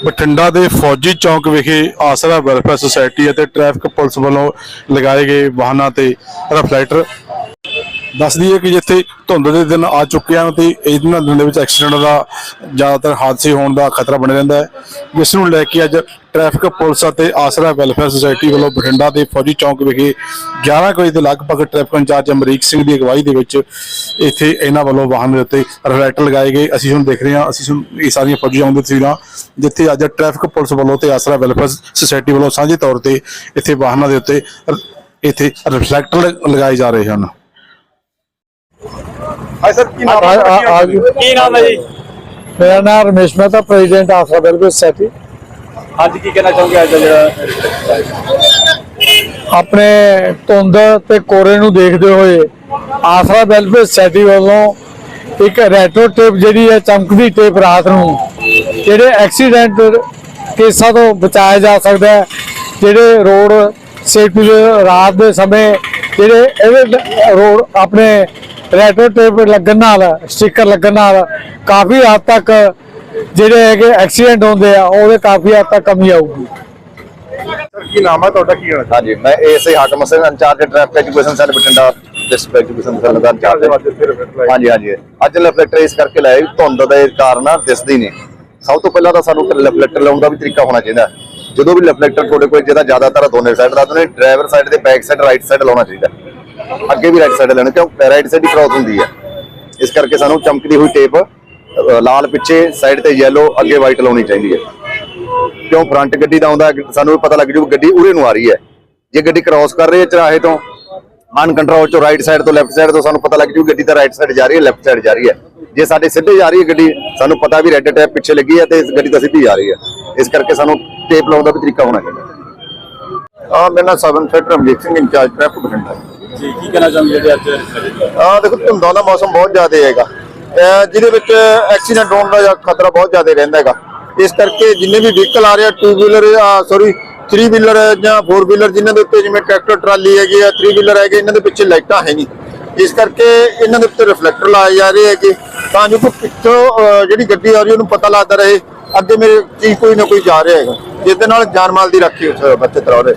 ਬਠਿੰਡਾ ਦੇ ਫੌਜੀ ਚੌਂਕ ਵਿਖੇ ਆਸਰਾ ਵੈਲਫੇਅਰ ਸੁਸਾਇਟੀ ਅਤੇ ਟ੍ਰੈਫਿਕ ਪੁਲਿਸ ਵੱਲੋਂ ਲਗਾਏ ਗਏ ਵਾਹਨਾਂ ਤੇ ਰਿਫਲੈਕਟਰ ਦੱਸ ਦਈਏ ਕਿ ਜਿੱਥੇ ਧੁੰਦ ਦੇ ਦਿਨ ਆ ਚੁੱਕੇ ਹਨ ਤੇ ਇਹਨਾਂ ਦਿਨਾਂ ਦੇ ਵਿੱਚ ਐਕਸੀਡੈਂਟ ਦਾ ਜ਼ਿਆਦਾਤਰ ਹਾਦਸੇ ਹੋਣ ਦਾ ਖਤਰਾ ਬਣਿਆ ਰਹਿੰਦਾ ਹੈ। ਜਿਸ ਨੂੰ ਲੈ ਕੇ ਅੱਜ ਟ੍ਰੈਫਿਕ ਪੁਲਿਸ ਅਤੇ ਆਸਰਾ ਵੈਲਫੇਅਰ ਸੁਸਾਇਟੀ ਵੱਲੋਂ ਬਠਿੰਡਾ ਦੇ ਫੌਜੀ ਚੌਂਕ ਵਿਖੇ 11 ਕੁ ਵਜੇ ਦੇ ਲਗਭਗ ਟ੍ਰੈਫਿਕ ਇੰਚਾਰਜ ਅਮਰੀਕ ਸਿੰਘ ਦੀ ਅਗਵਾਈ ਦੇ ਵਿੱਚ ਇੱਥੇ ਇਹਨਾਂ ਵੱਲੋਂ ਵਾਹਨ ਦੇ ਉੱਤੇ ਰਿਫਲੈਕਟਰ ਲਗਾਏ ਗਏ। ਅਸੀਂ ਹੁਣ ਦੇਖ ਰਹੇ ਹਾਂ, ਅਸੀਂ ਹੁਣ ਇਹ ਸਾਰੀਆਂ ਫੌਜੀ ਚੌਂਕ ਦੀਆਂ ਤਸਵੀਰਾਂ ਜਿੱਥੇ ਅੱਜ ਟ੍ਰੈਫਿਕ ਪੁਲਿਸ ਵੱਲੋਂ ਤੇ ਆਸਰਾ ਵੈਲਫੇਅਰ ਸੁਸਾਇਟੀ ਵੱਲੋਂ ਸਾਂਝੇ ਤੌਰ ਤੇ ਇੱਥੇ ਵਾਹਨਾਂ ਦੇ ਉੱਤੇ ਇੱਥੇ ਰਿਫਲੈਕਟਰ ਲਗਾਏ ਜਾ ਰਹੇ ਹਨ। ਹਾਂ ਸਰ ਕੀ ਨਾਮ ਆ- ਆ- ਆ- ਕੀ ਨਾਮ ਹੈ ਜੀ? ਮੇਰਾ ਨਾਮ Ramesh Mehta president Aasra welfare society. ਅੱਜ ਕੀ ਕਹਿਣਾ ਚਾਹੋਗੇ ਅੱਜ ਦਾ ਜਿਹੜਾ ਆਪਣੇ ਧੁੰਦ ਤੇ ਕੋਰੇ ਨੂੰ ਦੇਖਦੇ ਹੋਏ ਆਸਰਾ ਵੈਲਫੇਅਰ ਸੋਸਾਇਟੀ ਵੱਲੋਂ ਇੱਕ ਰੈਟਰੋ ਟੇਪ ਜਿਹੜੀ ਹੈ ਚਮਕਦੀ ਟੇਪ ਰਾਤ ਨੂੰ ਜਿਹੜੇ ਐਕਸੀਡੈਂਟ ਕੇਸਾਂ ਤੋਂ ਬਚਾਇਆ ਜਾ ਸਕਦਾ ਹੈ ਜਿਹੜੇ ਰੋਡ ਸੇਫਟੀ ਰਾਤ ਦੇ ਸਮੇਂ ਜਿਹੜੇ ਇਹਦੇ ਰੋਡ ਆਪਣੇ ਰੈਟਰੋ ਟੇਪ ਲੱਗਣ ਨਾਲ ਸਟicker ਲੱਗਣ ਨਾਲ ਕਾਫੀ ਹੱਦ ਤੱਕ ਜਿਹੜੇ ਹੈਗੇ ਐਕਸੀਡੈਂਟ ਹੁੰਦੇ ਆ ਉਹਦੇ ਕਾਫੀ ਹੱਦ ਤੱਕ ਕਮੀ ਆਊਗੀ ਸਰ ਕੀ ਨਾਮ ਹੈ ਤੁਹਾਡਾ ਕੀ ਕਹਿਣਾ ਹਾਂਜੀ ਮੈਂ ਏਸੇ Hakam Singh incharge traffic education cell Bathinda district education cell ਦਾ ਇੰਚਾਰਜ ਹਾਂ। ਹਾਂਜੀ ਹਾਂਜੀ ਅੱਜ ਰਿਫਲੈਕਟਰ ਇਸ ਕਰਕੇ ਲਾਇਆ ਵੀ ਧੁੰਦ ਦੇ ਕਾਰਨ ਦਿਸਦੀ ਨਹੀਂ ਸਭ ਤੋਂ ਪਹਿਲਾਂ ਤਾਂ ਸਾਨੂੰ ਰਿਫਲੈਕਟਰ ਲਾਉਣ ਦਾ ਵੀ ਤਰੀਕਾ ਹੋਣਾ ਚਾਹੀਦਾ ਹੈ। ਜਦੋਂ ਵੀ ਰਿਫਲੈਕਟਰ ਤੁਹਾਡੇ ਕੋਲ ਜਿਹਦਾ ਜ਼ਿਆਦਾਤਰ ਦੋਨੇ ਸਾਈਡ ਦਾ ਨੇ ਡਰਾਈਵਰ ਸਾਈਡ ਦੇ ਬੈਕ ਸਾਈਡ ਰਾਈਟ ਸਾਈਡ ਲਾਉਣਾ ਚਾਹੀਦਾ ਹੈ। ਅੱਗੇ ਵੀ ਰਾਈਟ ਸਾਈਡ ਲੈਣਾ, ਕਿਉਂ? ਰਾਈਟ ਸਾਈਡ ਹੀ ਕ੍ਰਾਸ ਹੁੰਦੀ ਹੈ। ਇਸ ਕਰਕੇ ਸਾਨੂੰ ਚਮਕਦੀ ਹੋਈ ਟੇਪ ਲਾਲ ਪਿੱਛੇ ਸਾਈਡ ਤੇ ਯੈਲੋ ਅੱਗੇ ਵਾਈਟ ਲਾਉਣੀ ਚਾਹੀਦੀ ਹੈ। ਕਿਉਂ? ਫਰੰਟ ਗੱਡੀ ਦਾ ਆਉਂਦਾ, ਸਾਨੂੰ ਪਤਾ ਲੱਗ ਜੂ ਗੱਡੀ ਉਰੇ ਨੂੰ ਆ ਰਹੀ ਹੈ। ਜੇ ਗੱਡੀ ਕ੍ਰਾਸ ਕਰ ਰਹੀ ਹੈ ਚਰਾਹੇ ਤੋਂ ਅਨਕੰਟਰੋਲ ਚੋਂ ਰਾਈਟ ਸਾਈਡ ਤੋਂ ਲੈਫਟ ਸਾਈਡ ਤੋਂ ਸਾਨੂੰ ਪਤਾ ਲੱਗ ਜੂ ਗੱਡੀ ਤਾਂ ਰਾਈਟ ਸਾਈਡ ਜਾ ਰਹੀ ਹੈ ਲੈਫਟ ਸਾਈਡ ਜਾ ਰਹੀ ਹੈ। ਜੇ ਸਾਡੇ ਸਿੱਧੇ ਜਾ ਰਹੀ ਹੈ ਗੱਡੀ, ਸਾਨੂੰ ਪਤਾ ਵੀ ਰੈੱਡ ਟੈਪ ਪਿੱਛੇ ਲੱਗੀ ਹੈ ਤੇ ਇਸ ਗੱਡੀ ਤਾਂ ਸਿੱਧੀ ਜਾ ਰਹੀ ਹੈ। ਇਸ ਕਰਕੇ ਸਾਨੂੰ ਟੇਪ ਲਾਉਣ ਦਾ ਵੀ ਤਰੀਕਾ ਹੋਣਾ ਚਾਹੀਦਾ। ਆ ਮੇਰਾ sub inspector Amjit Singh, incharge traffic Bathinda. ਜੀ, ਕੀ ਕਹਿਣਾ ਚਾਹੁੰਦੇ ਜੀ ਅੱਜ ਆ ਦੇਖੋ, ਧੁੰਦਾਂ ਦਾ ਮੌਸਮ ਬਹੁਤ ਜ਼ਿਆਦਾ ਹੈਗਾ। ਜਿਹਦੇ ਵਿੱਚ ਐਕਸੀਡੈਂਟ ਹੋਣ ਦਾ ਖਤਰਾ ਬਹੁਤ ਜ਼ਿਆਦਾ ਰਹਿੰਦਾ ਹੈਗਾ। ਇਸ ਕਰਕੇ ਜਿੰਨੇ ਵੀ ਵਹੀਕਲ ਆ ਰਹੇ ਟੂ ਵੀਲਰ ਸੌਰੀ 3 ਵੀਲਰ ਜਾਂ 4 ਵੀਲਰ ਜਿਨ੍ਹਾਂ ਦੇ ਉੱਤੇ ਜਿਵੇਂ ਟਰੈਕਟਰ ਟਰਾਲੀ ਹੈਗੀ ਆ 3 ਵੀਲਰ ਹੈਗੇ, ਇਹਨਾਂ ਦੇ ਪਿੱਛੇ ਲਾਈਟਾਂ ਹੈ ਨਹੀਂ। ਇਸ ਕਰਕੇ ਇਹਨਾਂ ਦੇ ਉੱਤੇ ਰਿਫਲੈਕਟਰ ਲਾਏ ਜਾ ਰਹੇ ਹੈਗੇ। ਤਾਂ ਜੋ ਕੋਈ ਪਿੱਛੋਂ ਜਿਹੜੀ ਗੱਡੀ ਆ ਰਹੀ, ਉਹਨੂੰ ਪਤਾ ਲੱਗਦਾ ਰਹੇ, ਅੱਗੇ ਮੇਰੇ ਚੀਜ਼ ਕੋਈ ਨਾ ਕੋਈ ਜਾ ਰਿਹਾ ਹੈਗਾ। ਜਿਸ ਦੇ ਨਾਲ ਜਾਨ ਮਾਲ ਦੀ ਰਾਖੀ ਹੋ ਬੱਚਤ ਰਹ।